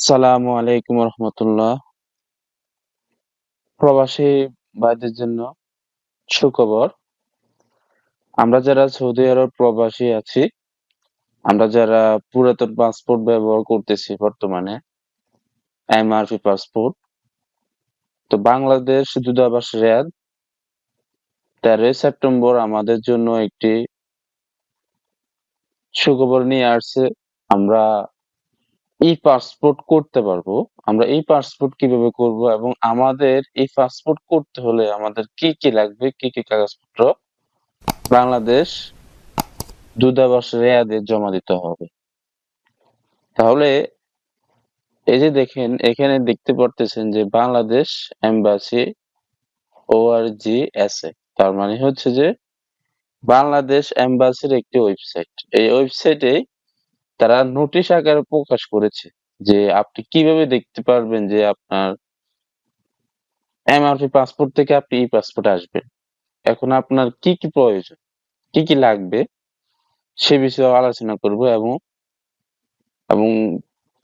সালামু আলাইকুম রহমতুল্লাহ। প্রবাসী ভাইদের জন্য সুখবর। আমরা যারা সৌদি আরব প্রবাসী আছি, আমরা যারা পুরাতন পাসপোর্ট ব্যবহার করতেছি বর্তমানে, এমআরপি পাসপোর্ট তো বাংলাদেশ দূতাবাস রিয়াদ, তেরোই সেপ্টেম্বর আমাদের জন্য একটি সুখবর নিয়ে আসছে। আমরা ই পাসপোর্ট করতে পারব। আমরা এই পাসপোর্ট কীভাবে করব এবং আমাদের এই পাসপোর্ট করতে হলে আমাদের কি কি লাগবে, কি কি কাগজপত্র? বাংলাদেশ দূতাবাস রেয়াদে জমা দিতে হবে। তাহলে এই যে দেখেন, এখানে দেখতে পারতেছেন যে বাংলাদেশ এম্বাসি ওআরজি এসএ তার মানে হচ্ছে যে বাংলাদেশ এম্বাসির একটি ওয়েবসাইট। এই ওয়েবসাইটে তারা নোটিশ আকারে প্রকাশ করেছে যে আপনি কীভাবে দেখতে পারবেন যে আপনার এমআরপি পাসপোর্ট থেকে আপনি ই পাসপোর্ট আসবেন। এখন আপনার কি কি প্রয়োজন, কি কি লাগবে সে বিষয়ে আলোচনা করব এবং এবং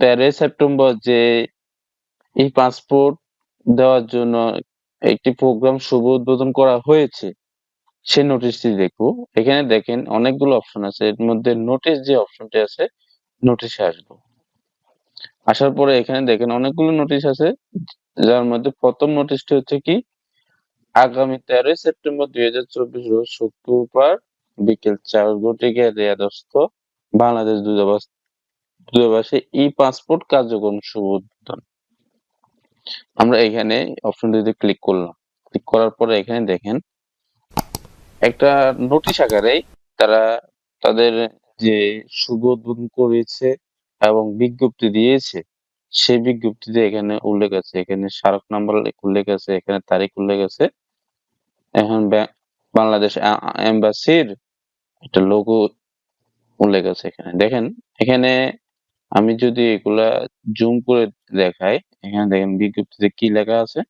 তেরোই সেপ্টেম্বর যে ই পাসপোর্ট দেওয়ার জন্য একটি প্রোগ্রাম শুভ উদ্বোধন করা হয়েছে, সে নোটিশটি দেখব। এখানে দেখেন অনেকগুলো অপশন আছে। এর মধ্যে নোটিশ যে অপশনটি আছে নোটিশে আসব। আসার পরে এখানে দেখেন অনেকগুলো নোটিশ আছে, যার মধ্যে প্রথম নোটিশটি হচ্ছে কি? আগামী তেরোই সেপ্টেম্বর দুই হাজার চব্বিশ রোজ শুক্রবার বিকেল চার ঘটিকে রিয়াদস্থ বাংলাদেশ দূতাবাস, দূতাবাসে ই পাসপোর্ট কার্যক্রম শুভ উদ্বোধন। আমরা এখানে অপশনটিতে ক্লিক করলাম। ক্লিক করার পরে এখানে দেখেন, একটা নোটিশ আকারে তারা তাদের যে উদ্বোধন করেছে এবং বিজ্ঞপ্তি দিয়েছে, সেই বিজ্ঞপ্তিতে এখানে উল্লেখ আছে। এখানে স্মারক নাম্বার উল্লেখ আছে, এখানে তারিখ উল্লেখ আছে। এখন বাংলাদেশ এম্বাসির একটা লোগো উল্লেখ আছে এখানে। দেখেন, এখানে আমি যদি এগুলা জুম করে দেখাই, এখানে দেখেন বিজ্ঞপ্তিতে কি লেখা আছে?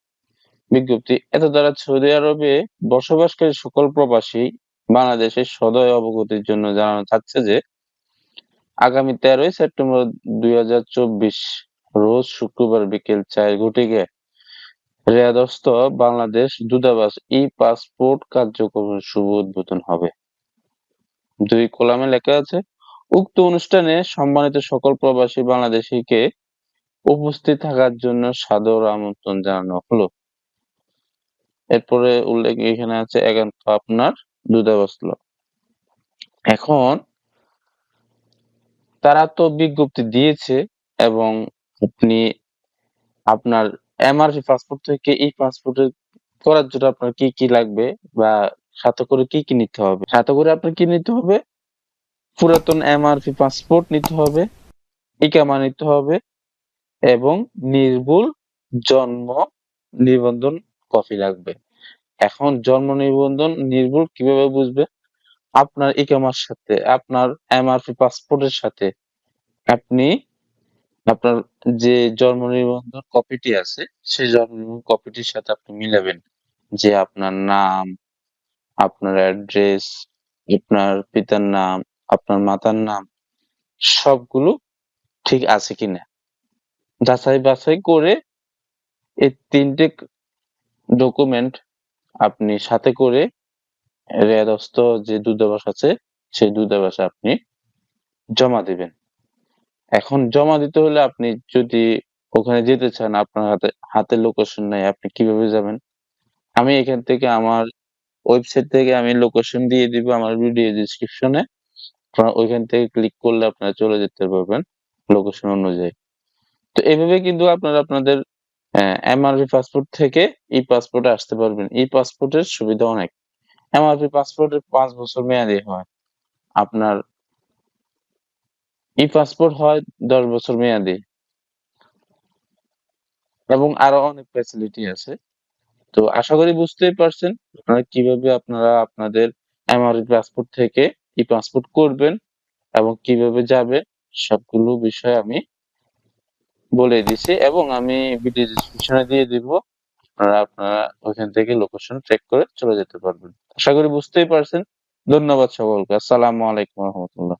বিজ্ঞপ্তি, এত দ্বারা সৌদি আরবে বসবাসকারী সকল প্রবাসী বাংলাদেশের সদয় অবগতির জন্য জানানো যাচ্ছে যে, আগামী তেরোই সেপ্টেম্বর দুই হাজার চব্বিশ রোজ শুক্রবার বিকেল চার ঘটিকে রিয়াদস্থ বাংলাদেশ দূতাবাস ই পাসপোর্ট কার্যক্রমের শুভ উদ্বোধন হবে। দুই কলামে লেখা আছে, উক্ত অনুষ্ঠানে সম্মানিত সকল প্রবাসী বাংলাদেশিকে উপস্থিত থাকার জন্য সাদর আমন্ত্রণ জানানো হলো। এরপরে উল্লেখ এখানে আছে, একান্ত আপনার দূতাবাস এখন তারা তো বিজ্ঞপ্তি দিয়েছে এবং আপনি আপনার এমআরপি পাসপোর্ট থেকে এই পাসপোর্টের করার জন্য আপনার কি কি লাগবে বা সাথে করে কি কি নিতে হবে? সাথে করে আপনার কি নিতে হবে? পুরাতন এমআরপি পাসপোর্ট নিতে হবে ইকামা নিতে হবে এবং নির্ভুল জন্ম নিবন্ধন কপি লাগবে। এখন জন্ম নিবন্ধন নির্ভুল কীভাবে বুঝবে? আপনার ইকামার সাথে, আপনার এমআরপি পাসপোর্টের সাথে, আপনি আপনার যে জন্ম নিবন্ধন কপিটি আছে, সেই জন্ম নিবন্ধন কপিটির সাথে আপনি মিলাবেন যে আপনার নাম, আপনার অ্যাড্রেস আপনার পিতার নাম, আপনার মাতার নাম, সবগুলো ঠিক আছে কিনা? যাচাই বাছাই করে এই তিনটে ডকুমেন্ট আপনি সাথে করে রেয়াদস্ত যে দূতাবাস আছে, সেই দূতাবাসে আপনি জমা দিবেন। এখন জমা দিতে হলে আপনি যদি ওখানে যেতে চান, আপনার হাতে হাতে লোকেশন নাই, আপনি কীভাবে যাবেন? আমি এখান থেকে আমার ওয়েবসাইট থেকে আমি লোকেশন দিয়ে দিব, আমার ভিডিও ডিসক্রিপশনে আপনারা ওইখান থেকে ক্লিক করলে আপনারা চলে যেতে পারবেন লোকেশন অনুযায়ী। তো এভাবে কিন্তু আপনারা আপনাদের এমআরপি পাসপোর্ট থেকে ই পাসপোর্টে আসতে পারবেন। ই পাসপোর্টের সুবিধা অনেক। এমআরপি পাসপোর্টের পাঁচ বছর মেয়াদি হয়। আপনার ই পাসপোর্ট হয় দশ বছর মেয়াদি। এবং আরও অনেক ফ্যাসিলিটি আছে। তো আশা করি বুঝতেই পারছেন আপনারা কীভাবে আপনারা আপনাদের এমআরপি পাসপোর্ট থেকে ই পাসপোর্ট করবেন এবং কীভাবে যাবে সবগুলো বিষয় আমি বলে দিছি এবং আমি ভিডিও ডিসক্রিপশনে দিয়ে দিব। আপনারা আপনারা ওইখান থেকে লোকেশন চেক করে চলে যেতে পারবেন। আশা করি বুঝতেই পারছেন। ধন্যবাদ সকলকে। আসসালামু আলাইকুম রহমতুল্লাহ।